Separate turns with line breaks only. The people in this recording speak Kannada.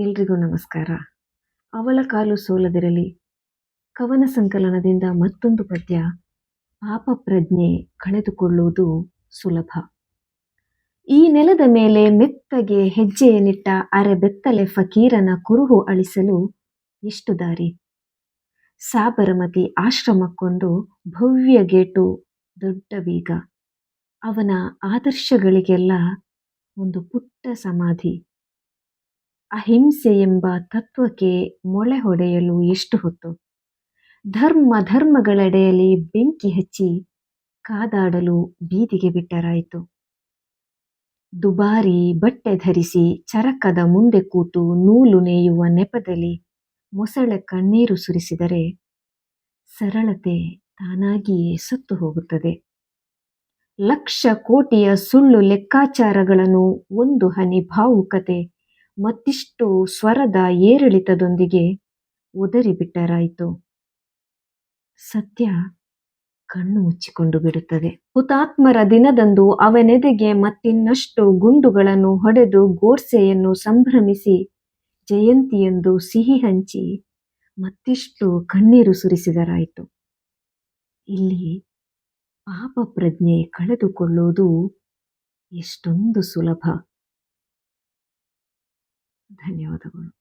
ಎಲ್ರಿಗೂ ನಮಸ್ಕಾರ. ಅವಳ ಕಾಲು ಸೋಲದಿರಲಿ, ಕವನ ಸಂಕಲನದಿಂದ ಮತ್ತೊಂದು ಪದ್ಯ ಪಾಪ ಪ್ರಜ್ಞೆ ಕಳೆದುಕೊಳ್ಳುವುದು ಸುಲಭ. ಈ ನೆಲದ ಮೇಲೆ ಮೆತ್ತಗೆ ಹೆಜ್ಜೆಯನ್ನಿಟ್ಟ ಅರೆ ಬೆತ್ತಲೆ ಫಕೀರನ ಕುರುಹು ಅಳಿಸಲು ಎಷ್ಟು ದಾರಿ? ಸಾಬರಮತಿ ಆಶ್ರಮಕ್ಕೊಂದು ಭವ್ಯ ಗೇಟು, ದೊಡ್ಡ ಬೀಗ. ಅವನ ಆದರ್ಶಗಳಿಗೆಲ್ಲ ಒಂದು ಪುಟ್ಟ ಸಮಾಧಿ. ಅಹಿಂಸೆ ಎಂಬ ತತ್ವಕ್ಕೆ ಮೊಳೆ ಹೊಡೆಯಲು ಎಷ್ಟು ಹೊತ್ತು? ಧರ್ಮ ಧರ್ಮಗಳೆಡೆಯಲ್ಲಿ ಬೆಂಕಿ ಹಚ್ಚಿ ಕಾದಾಡಲು ಬೀದಿಗೆ ಬಿಟ್ಟರಾಯಿತು. ದುಬಾರಿ ಬಟ್ಟೆ ಧರಿಸಿ ಚರಕದ ಮುಂದೆ ಕೂತು ನೂಲು ನೇಯುವ ನೆಪದಲ್ಲಿ ಮೊಸಳೆ ಕಣ್ಣೀರು ಸುರಿಸಿದರೆ ಸರಳತೆ ತಾನಾಗಿಯೇ ಸತ್ತು ಹೋಗುತ್ತದೆ. ಲಕ್ಷ ಕೋಟಿಯ ಸುಳ್ಳು ಲೆಕ್ಕಾಚಾರಗಳನ್ನು ಒಂದು ಹನಿ ಭಾವುಕತೆ ಮತ್ತಿಷ್ಟು ಸ್ವರದ ಏರಿಳಿತದೊಂದಿಗೆ ಒದರಿಬಿಟ್ಟರಾಯಿತು ಸತ್ಯ ಕಣ್ಣು ಮುಚ್ಚಿಕೊಂಡು ಬಿಡುತ್ತದೆ. ಹುತಾತ್ಮರ ದಿನದಂದು ಅವನೆದೆಗೆ ಮತ್ತಿನ್ನಷ್ಟು ಗುಂಡುಗಳನ್ನು ಹೊಡೆದು ಗೋರ್ಸೆಯನ್ನು ಸಂಭ್ರಮಿಸಿ ಜಯಂತಿಯೆಂದು ಸಿಹಿ ಹಂಚಿ ಮತ್ತಿಷ್ಟು ಕಣ್ಣೀರು ಸುರಿಸಿದರಾಯಿತು. ಇಲ್ಲಿ ಪಾಪ ಪ್ರಜ್ಞೆ ಕಳೆದುಕೊಳ್ಳುವುದು ಎಷ್ಟೊಂದು ಸುಲಭ. 太牛了，